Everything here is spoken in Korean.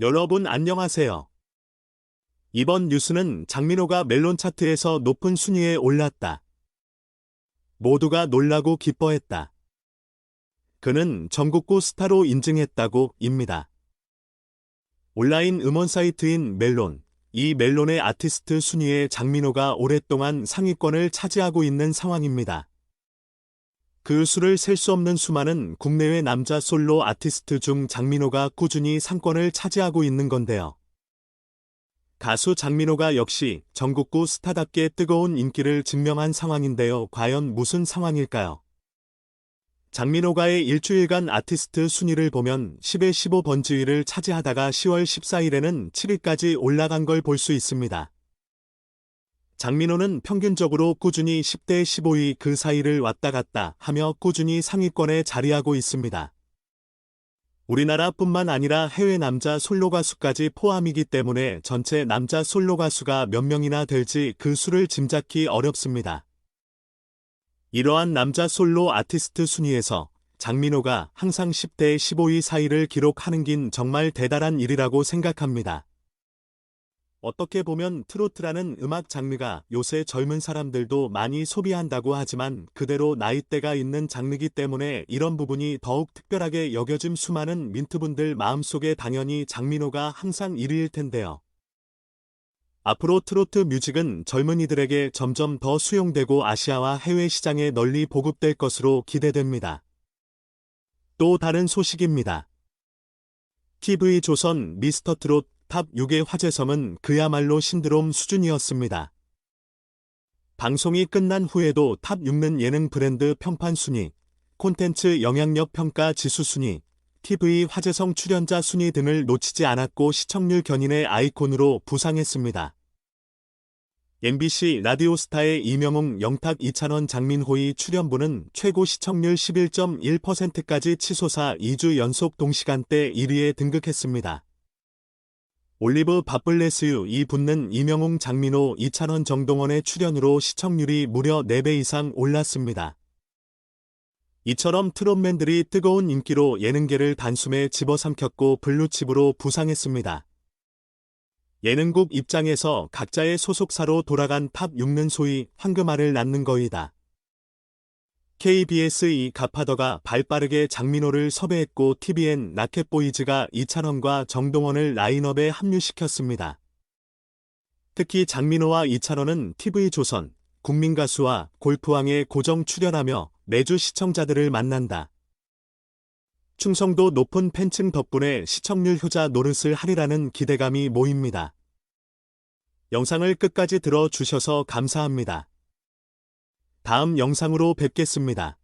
여러분 안녕하세요. 이번 뉴스는 장민호가 멜론 차트에서 높은 순위에 올랐다. 모두가 놀라고 기뻐했다. 그는 전국구 스타로 인증했다고 입니다. 온라인 음원 사이트인 멜론, 이 멜론의 아티스트 순위에 장민호가 오랫동안 상위권을 차지하고 있는 상황입니다. 그 수를 셀 수 없는 수많은 국내외 남자 솔로 아티스트 중 장민호가 꾸준히 상권을 차지하고 있는 건데요. 가수 장민호가 역시 전국구 스타답게 뜨거운 인기를 증명한 상황인데요. 과연 무슨 상황일까요? 장민호가의 일주일간 아티스트 순위를 보면 10에 15 번지위를 차지하다가 10월 14일에는 7위까지 올라간 걸 볼 수 있습니다. 장민호는 평균적으로 꾸준히 10대 15위 그 사이를 왔다 갔다 하며 꾸준히 상위권에 자리하고 있습니다. 우리나라뿐만 아니라 해외 남자 솔로 가수까지 포함이기 때문에 전체 남자 솔로 가수가 몇 명이나 될지 그 수를 짐작기 어렵습니다. 이러한 남자 솔로 아티스트 순위에서 장민호가 항상 10대 15위 사이를 기록하는 긴 정말 대단한 일이라고 생각합니다. 어떻게 보면 트로트라는 음악 장르가 요새 젊은 사람들도 많이 소비한다고 하지만 그대로 나이대가 있는 장르기 때문에 이런 부분이 더욱 특별하게 여겨짐 수많은 민트분들 마음속에 당연히 장민호가 항상 1위일 텐데요. 앞으로 트로트 뮤직은 젊은이들에게 점점 더 수용되고 아시아와 해외 시장에 널리 보급될 것으로 기대됩니다. 또 다른 소식입니다. TV 조선 미스터 트롯 탑 6의 화제섬은 그야말로 신드롬 수준이었습니다. 방송이 끝난 후에도 탑 6는 예능 브랜드 평판 순위, 콘텐츠 영향력 평가 지수 순위, TV 화제성 출연자 순위 등을 놓치지 않았고 시청률 견인의 아이콘으로 부상했습니다. MBC 라디오스타의 이명웅, 영탁, 이찬원, 장민호의 출연부는 최고 시청률 11.1%까지 치솟아 2주 연속 동시간대 1위에 등극했습니다. 올리브 바블레스유 이 붙는 이명웅 장민호 이찬원 정동원의 출연으로 시청률이 무려 4배 이상 올랐습니다. 이처럼 트롯맨들이 뜨거운 인기로 예능계를 단숨에 집어삼켰고 블루칩으로 부상했습니다. 예능국 입장에서 각자의 소속사로 돌아간 탑 6는 소위 황금알을 낳는 거이다. KBS 이 가파더가 발빠르게 장민호를 섭외했고 TVN 라켓보이즈가 이찬원과 정동원을 라인업에 합류시켰습니다. 특히 장민호와 이찬원은 TV조선, 국민가수와 골프왕에 고정 출연하며 매주 시청자들을 만난다. 충성도 높은 팬층 덕분에 시청률 효자 노릇을 하리라는 기대감이 모입니다. 영상을 끝까지 들어주셔서 감사합니다. 다음 영상으로 뵙겠습니다.